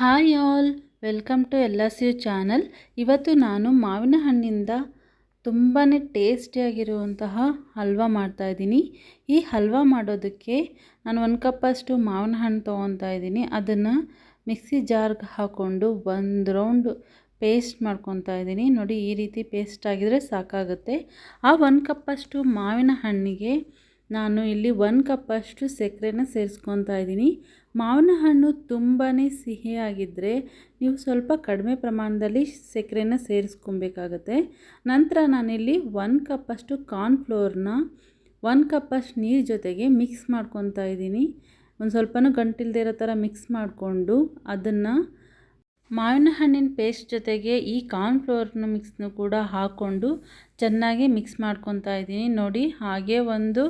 Hi all, welcome to L S U channel. ಇವತ್ತು ನಾನು ಮಾವಿನ ಹಣ್ಣಿಂದ ತುಂಬಾ ಟೇಸ್ಟಿಯಾಗಿರುವಂತಹ ಹಲ್ವಾ ಮಾಡ್ತಾಯಿದ್ದೀನಿ ಈ ಹಲ್ವಾ ಮಾಡೋದಕ್ಕೆ ನಾನು ಒಂದು ಕಪ್ಪಷ್ಟು ಮಾವಿನ ಹಣ್ಣು ತೊಗೊತಾ ಇದ್ದೀನಿ. ಅದನ್ನು ಮಿಕ್ಸಿ ಜಾರ್ಗೆ ಹಾಕ್ಕೊಂಡು ಒಂದು ರೌಂಡ್ ಪೇಸ್ಟ್ ಮಾಡ್ಕೊತಾ ಇದ್ದೀನಿ. ನೋಡಿ ಈ ರೀತಿ ಪೇಸ್ಟ್ ಆಗಿದರೆ ಸಾಕಾಗುತ್ತೆ. ಆ ಒಂದು ಕಪ್ಪಷ್ಟು ಮಾವಿನ ಹಣ್ಣಿಗೆ ನಾನು ಇಲ್ಲಿ ಒಂದು ಕಪ್ಪಷ್ಟು ಸಕ್ಕರೆನ ಸೇರಿಸ್ಕೊತಾ ಇದ್ದೀನಿ. ಮಾವಿನ ಹಣ್ಣು ತುಂಬಾ ಸಿಹಿಯಾಗಿದ್ದರೆ ನೀವು ಸ್ವಲ್ಪ ಕಡಿಮೆ ಪ್ರಮಾಣದಲ್ಲಿ ಸಕ್ಕರೆನ ಸೇರಿಸ್ಕೊಬೇಕಾಗತ್ತೆ. ನಂತರ ನಾನಿಲ್ಲಿ ಒಂದು ಕಪ್ಪಷ್ಟು ಕಾರ್ನ್ಫ್ಲೋರ್ನ ಒಂದು ಕಪ್ಪಷ್ಟು ನೀರು ಜೊತೆಗೆ ಮಿಕ್ಸ್ ಮಾಡ್ಕೊತಾ ಇದ್ದೀನಿ. ಒಂದು ಸ್ವಲ್ಪನೂ ಗಂಟಿಲ್ದೇ ಇರೋ ಥರ ಮಿಕ್ಸ್ ಮಾಡಿಕೊಂಡು ಅದನ್ನು ಮಾವಿನ ಹಣ್ಣಿನ ಪೇಸ್ಟ್ ಜೊತೆಗೆ ಈ ಕಾರ್ನ್ಫ್ಲೋರ್ನ ಮಿಕ್ಸ್ನು ಕೂಡ ಹಾಕ್ಕೊಂಡು ಚೆನ್ನಾಗಿ ಮಿಕ್ಸ್ ಮಾಡ್ಕೊತಾ ಇದ್ದೀನಿ. ನೋಡಿ ಹಾಗೆ ಒಂದು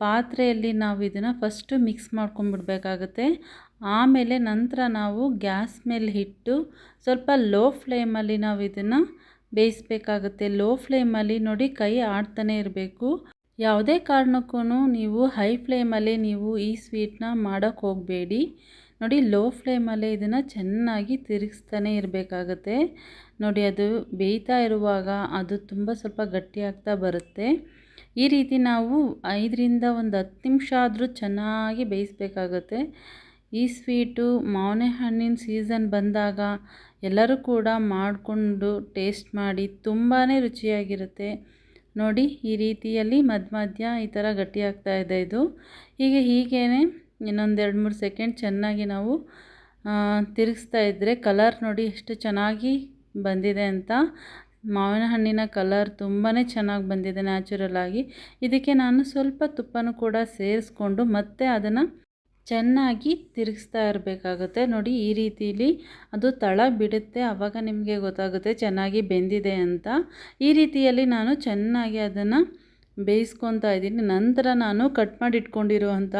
ಪಾತ್ರೆಯಲ್ಲಿ ನಾವು ಇದನ್ನು ಫಸ್ಟು ಮಿಕ್ಸ್ ಮಾಡ್ಕೊಂಡ್ಬಿಡ್ಬೇಕಾಗತ್ತೆ. ಆಮೇಲೆ ನಂತರ ನಾವು ಗ್ಯಾಸ್ ಮೇಲೆ ಇಟ್ಟು ಸ್ವಲ್ಪ ಲೋ ಫ್ಲೇಮಲ್ಲಿ ನಾವು ಇದನ್ನು ಬೇಯಿಸ್ಬೇಕಾಗುತ್ತೆ. ಲೋ ಫ್ಲೇಮಲ್ಲಿ ನೋಡಿ ಕೈ ಆಡ್ತಾನೆ ಇರಬೇಕು. ಯಾವುದೇ ಕಾರಣಕ್ಕೂ ನೀವು ಹೈ ಫ್ಲೇಮಲ್ಲಿ ನೀವು ಈ ಸ್ವೀಟ್ನ ಮಾಡೋಕ್ಕೆ ಹೋಗಬೇಡಿ. ನೋಡಿ ಲೋ ಫ್ಲೇಮಲ್ಲೇ ಇದನ್ನು ಚೆನ್ನಾಗಿ ತಿರುಗಿಸ್ತಾನೆ ಇರಬೇಕಾಗತ್ತೆ. ನೋಡಿ, ಅದು ಬೇಯ್ತಾ ಇರುವಾಗ ಅದು ತುಂಬ ಸ್ವಲ್ಪ ಗಟ್ಟಿಯಾಗ್ತಾ ಬರುತ್ತೆ. ಈ ರೀತಿ ನಾವು ಐದರಿಂದ ಒಂದು ಹತ್ತು ನಿಮಿಷ ಆದರೂ ಚೆನ್ನಾಗಿ ಬೇಯಿಸ್ಬೇಕಾಗತ್ತೆ. ಈ ಸ್ವೀಟು ಮಾವಿನ ಹಣ್ಣಿನ ಸೀಸನ್ ಬಂದಾಗ ಎಲ್ಲರೂ ಕೂಡ ಮಾಡಿಕೊಂಡು ಟೇಸ್ಟ್ ಮಾಡಿ ತುಂಬಾ ರುಚಿಯಾಗಿರುತ್ತೆ. ನೋಡಿ, ಈ ರೀತಿಯಲ್ಲಿ ಮಧ್ಯ ಮಧ್ಯ ಈ ಥರ ಗಟ್ಟಿಯಾಗ್ತಾ ಇದೆ ಇದು. ಹೀಗೆ ಹೀಗೇ ಇನ್ನೊಂದೆರಡು ಮೂರು ಸೆಕೆಂಡ್ ಚೆನ್ನಾಗಿ ನಾವು ತಿರುಗಿಸ್ತಾ ಇದ್ದರೆ ಕಲರ್ ನೋಡಿ ಎಷ್ಟು ಚೆನ್ನಾಗಿ ಬಂದಿದೆ ಅಂತ. ಮಾವಿನ ಹಣ್ಣಿನ ಕಲರ್ ತುಂಬಾ ಚೆನ್ನಾಗಿ ಬಂದಿದೆ ನ್ಯಾಚುರಲ್ ಆಗಿ. ಇದಕ್ಕೆ ನಾನು ಸ್ವಲ್ಪ ತುಪ್ಪನೂ ಕೂಡ ಸೇರಿಸ್ಕೊಂಡು ಮತ್ತೆ ಅದನ್ನು ಚೆನ್ನಾಗಿ ತಿರುಗಿಸ್ತಾ ಇರಬೇಕಾಗುತ್ತೆ. ನೋಡಿ ಈ ರೀತಿಲಿ ಅದು ತಳ ಬಿಡುತ್ತೆ ಆವಾಗ ನಿಮಗೆ ಗೊತ್ತಾಗುತ್ತೆ ಚೆನ್ನಾಗಿ ಬೆಂದಿದೆ ಅಂತ. ಈ ರೀತಿಯಲ್ಲಿ ನಾನು ಚೆನ್ನಾಗಿ ಅದನ್ನು ಬೇಯಿಸ್ಕೊತಾ ಇದ್ದೀನಿ. ನಂತರ ನಾನು ಕಟ್ ಮಾಡಿ ಇಟ್ಕೊಂಡಿರುವಂಥ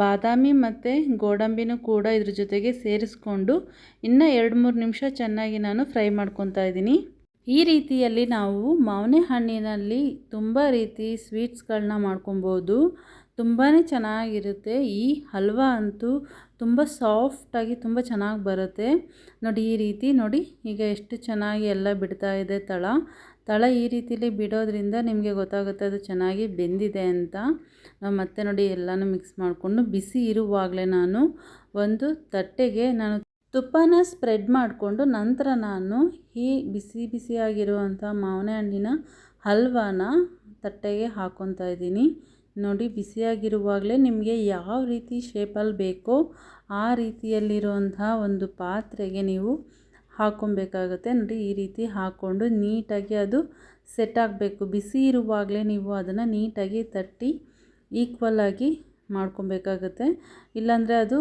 ಬಾದಾಮಿ ಮತ್ತು ಗೋಡಂಬಿನೂ ಕೂಡ ಇದ್ರ ಜೊತೆಗೆ ಸೇರಿಸ್ಕೊಂಡು ಇನ್ನು ಎರಡು ಮೂರು ನಿಮಿಷ ಚೆನ್ನಾಗಿ ನಾನು ಫ್ರೈ ಮಾಡ್ಕೊತಾ ಇದ್ದೀನಿ. ಈ ರೀತಿಯಲ್ಲಿ ನಾವು ಮಾವಿನ ಹಣ್ಣಿನಲ್ಲಿ ತುಂಬ ರೀತಿ ಸ್ವೀಟ್ಸ್ಗಳನ್ನ ಮಾಡ್ಕೊಬೋದು. ತುಂಬಾ ಚೆನ್ನಾಗಿರುತ್ತೆ. ಈ ಹಲ್ವಾ ಅಂತೂ ತುಂಬ ಸಾಫ್ಟಾಗಿ ತುಂಬ ಚೆನ್ನಾಗಿ ಬರುತ್ತೆ. ನೋಡಿ ಈ ರೀತಿ ನೋಡಿ, ಈಗ ಎಷ್ಟು ಚೆನ್ನಾಗಿ ಎಲ್ಲ ಬಿಡ್ತಾ ಇದೆ ತಳ. ತಳ ಈ ರೀತಿಲಿ ಬಿಡೋದ್ರಿಂದ ನಿಮಗೆ ಗೊತ್ತಾಗುತ್ತೆ ಅದು ಚೆನ್ನಾಗಿ ಬೆಂದಿದೆ ಅಂತ. ಮತ್ತೆ ನೋಡಿ ಎಲ್ಲನೂ ಮಿಕ್ಸ್ ಮಾಡಿಕೊಂಡು ಬಿಸಿ ಇರುವಾಗಲೇ ನಾನು ಒಂದು ತಟ್ಟೆಗೆ ನಾನು ತುಪ್ಪನ ಸ್ಪ್ರೆಡ್ ಮಾಡಿಕೊಂಡು ನಂತರ ನಾನು ಈ ಬಿಸಿ ಬಿಸಿಯಾಗಿರುವಂಥ ಮಾವಿನ ಹಣ್ಣಿನ ಹಲ್ವಾನ ತಟ್ಟೆಗೆ ಹಾಕ್ಕೊತಾ ಇದ್ದೀನಿ. ನೋಡಿ, ಬಿಸಿಯಾಗಿರುವಾಗಲೇ ನಿಮಗೆ ಯಾವ ರೀತಿ ಶೇಪಲ್ಲಿ ಬೇಕೋ ಆ ರೀತಿಯಲ್ಲಿರುವಂತಹ ಒಂದು ಪಾತ್ರೆಗೆ ನೀವು ಹಾಕೊಬೇಕಾಗುತ್ತೆ. ನೋಡಿ, ಈ ರೀತಿ ಹಾಕ್ಕೊಂಡು ನೀಟಾಗಿ ಅದು ಸೆಟ್ ಆಗಬೇಕು. ಬಿಸಿ ಇರುವಾಗಲೇ ನೀವು ಅದನ್ನು ನೀಟಾಗಿ ತಟ್ಟಿ ಈಕ್ವಲಾಗಿ ಮಾಡ್ಕೊಬೇಕಾಗುತ್ತೆ. ಇಲ್ಲಾಂದರೆ ಅದು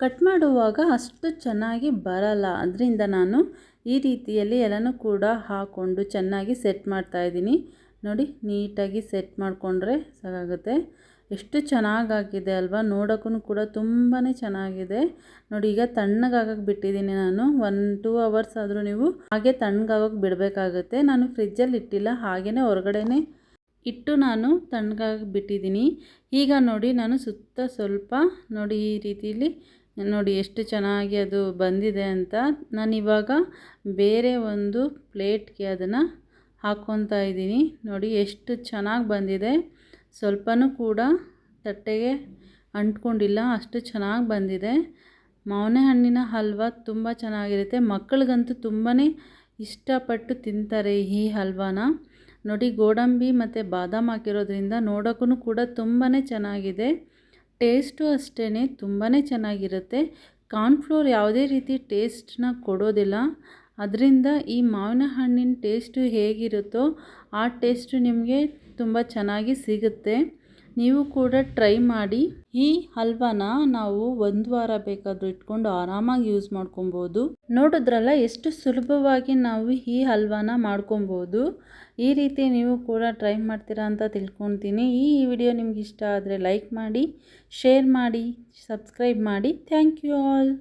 ಕಟ್ ಮಾಡುವಾಗ ಅಷ್ಟು ಚೆನ್ನಾಗಿ ಬರಲ್ಲ. ಅದರಿಂದ ನಾನು ಈ ರೀತಿಯಲ್ಲಿ ಎಲ್ಲನೂ ಕೂಡ ಹಾಕ್ಕೊಂಡು ಚೆನ್ನಾಗಿ ಸೆಟ್ ಮಾಡ್ತಾಯಿದ್ದೀನಿ ನೋಡಿ, ನೀಟಾಗಿ ಸೆಟ್ ಮಾಡಿಕೊಂಡ್ರೆ ಸಾಕಾಗುತ್ತೆ. ಎಷ್ಟು ಚೆನ್ನಾಗಾಗಿದೆ ಅಲ್ವಾ? ನೋಡೋಕ್ಕೂ ಕೂಡ ತುಂಬಾ ಚೆನ್ನಾಗಿದೆ. ನೋಡಿ, ಈಗ ತಣ್ಣಗಾಗಕ್ಕೆ ಬಿಟ್ಟಿದ್ದೀನಿ ನಾನು. ಒನ್ ಟೂ ಅವರ್ಸ್ ಆದರೂ ನೀವು ಹಾಗೆ ತಣ್ಣಗಾಗೋಕೆ ಬಿಡಬೇಕಾಗುತ್ತೆ. ನಾನು ಫ್ರಿಜ್ಜಲ್ಲಿ ಇಟ್ಟಿಲ್ಲ ಹಾಗೆಯೇ ಹೊರಗಡೆನೇ ಇಟ್ಟು ನಾನು ತಣ್ಣಗಾಗಕ್ಕೆ ಬಿಟ್ಟಿದ್ದೀನಿ. ಈಗ ನೋಡಿ, ನಾನು ಸುತ್ತ ಸ್ವಲ್ಪ ನೋಡಿ, ಈ ರೀತಿಲಿ ನೋಡಿ ಎಷ್ಟು ಚೆನ್ನಾಗಿ ಅದು ಬಂದಿದೆ ಅಂತ. ನಾನಿವಾಗ ಬೇರೆ ಒಂದು ಪ್ಲೇಟ್ಗೆ ಅದನ್ನು ಹಾಕ್ಕೊತಾ ಇದ್ದೀನಿ. ನೋಡಿ, ಎಷ್ಟು ಚೆನ್ನಾಗಿ ಬಂದಿದೆ. ಸ್ವಲ್ಪನೂ ಕೂಡ ತಟ್ಟೆಗೆ ಅಂಟ್ಕೊಂಡಿಲ್ಲ, ಅಷ್ಟು ಚೆನ್ನಾಗಿ ಬಂದಿದೆ. ಮಾವನೇ ಹಣ್ಣಿನ ಹಲ್ವ ತುಂಬ ಚೆನ್ನಾಗಿರುತ್ತೆ. ಮಕ್ಕಳಿಗಂತೂ ತುಂಬಾ ಇಷ್ಟಪಟ್ಟು ತಿಂತಾರೆ ಈ ಹಲ್ವಾನ. ನೋಡಿ, ಗೋಡಂಬಿ ಮತ್ತು ಬಾದಾಮ್ ಹಾಕಿರೋದ್ರಿಂದ ನೋಡೋಕ್ಕೂ ಕೂಡ ತುಂಬಾ ಚೆನ್ನಾಗಿದೆ. ಟೇಸ್ಟು ಅಷ್ಟೇ ತುಂಬಾ ಚೆನ್ನಾಗಿರುತ್ತೆ. ಕಾರ್ನ್ಫ್ಲೋರ್ ಯಾವುದೇ ರೀತಿ ಟೇಸ್ಟನ್ನ ಕೊಡೋದಿಲ್ಲ. ಅದರಿಂದ ಈ ಮಾವಿನ ಹಣ್ಣಿನ ಟೇಸ್ಟು ಹೇಗಿರುತ್ತೋ ಆ ಟೇಸ್ಟು ನಿಮಗೆ ತುಂಬ ಚೆನ್ನಾಗಿ ಸಿಗುತ್ತೆ. ನೀವು ಕೂಡ ಟ್ರೈ ಮಾಡಿ. ಈ ಹಲ್ವಾನ ನಾವು ಒಂದು ವಾರ ಬೇಕಾದರೂ ಇಟ್ಕೊಂಡು ಆರಾಮಾಗಿ ಯೂಸ್ ಮಾಡ್ಕೊಬೋದು. ನೋಡಿದ್ರಲ್ಲ ಎಷ್ಟು ಸುಲಭವಾಗಿ ನಾವು ಈ ಹಲ್ವಾನ ಮಾಡ್ಕೊಬೋದು. ಈ ರೀತಿ ನೀವು ಕೂಡ ಟ್ರೈ ಮಾಡ್ತೀರಾ ಅಂತ ತಿಳ್ಕೊತೀನಿ. ಈ ವಿಡಿಯೋ ನಿಮ್ಗೆ ಇಷ್ಟ ಆದರೆ ಲೈಕ್ ಮಾಡಿ ಶೇರ್ ಮಾಡಿ ಸಬ್ಸ್ಕ್ರೈಬ್ ಮಾಡಿ. Thank you all